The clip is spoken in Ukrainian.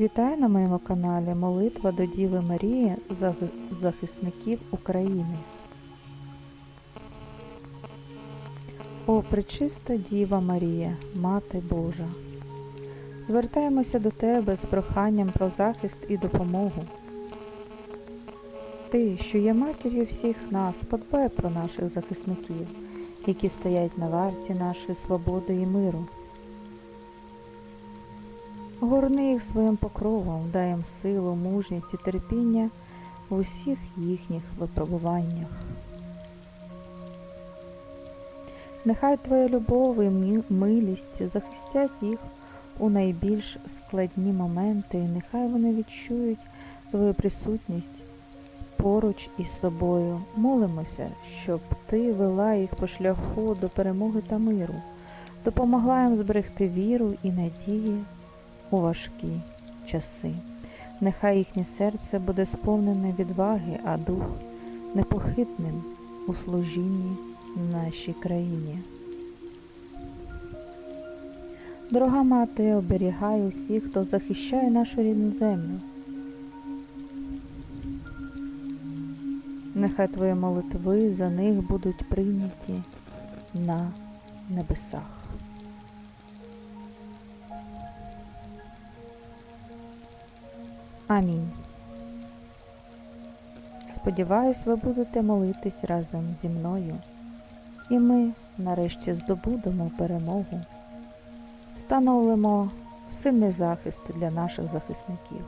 Вітаю на моєму каналі Молитва до Діви Марії за захисників України. О, пречиста Діва Марія, Мати Божа, звертаємося до Тебе з проханням про захист і допомогу. Ти, що є матір'ю всіх нас, подбай про наших захисників, які стоять на варті нашої свободи і миру. Горни їх своїм покровом, дай їм силу, мужність і терпіння в усіх їхніх випробуваннях. Нехай Твоя любов і милість захистять їх у найбільш складні моменти, і нехай вони відчують Твою присутність поруч із собою. Молимося, щоб Ти вела їх по шляху до перемоги та миру, допомогла їм зберегти віру і надії у важкі часи. Нехай їхнє серце буде сповнене відваги, а дух непохитним у служінні нашій країні. Дорога мати, оберігай усіх, хто захищає нашу рідну землю. Нехай твої молитви за них будуть прийняті на небесах. Амінь. Сподіваюсь, ви будете молитись разом зі мною, і ми нарешті здобудемо перемогу, встановимо сильний захист для наших захисників.